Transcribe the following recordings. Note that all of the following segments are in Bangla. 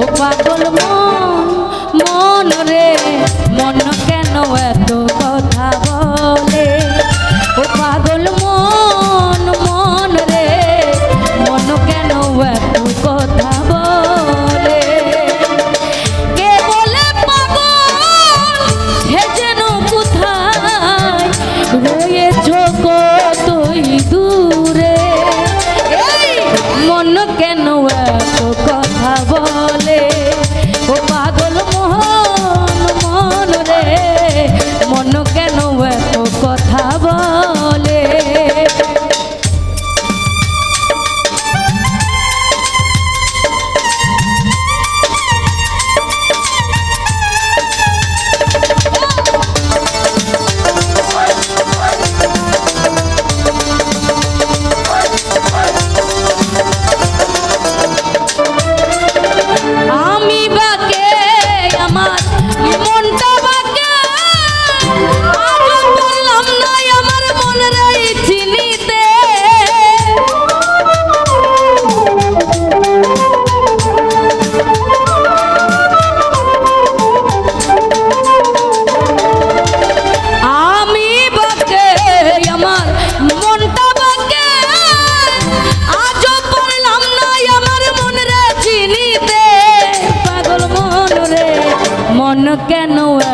ও পাগল মন।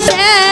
Shay.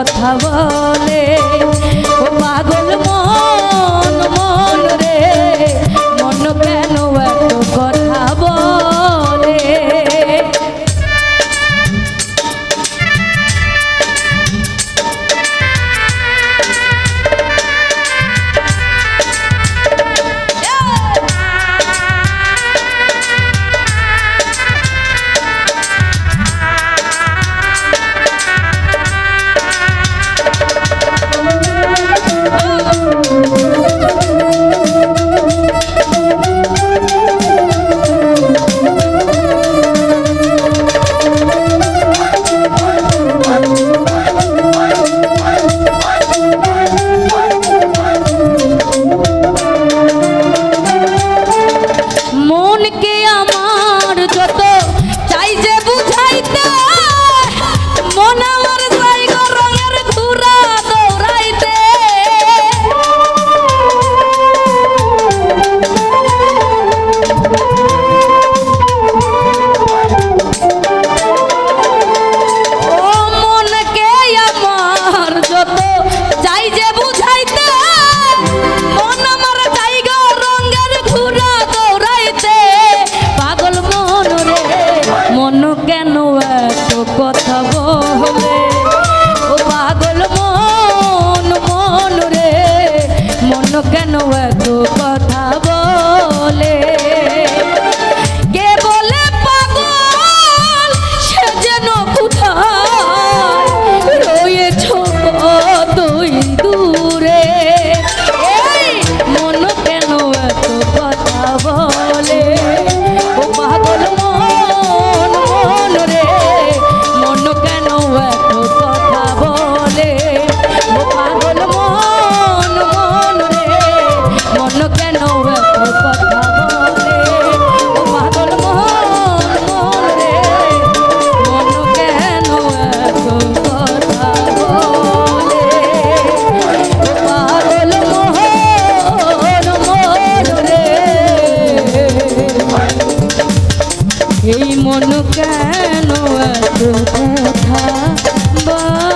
কথা বল canoa é do pé. এই মন কেন এত কথা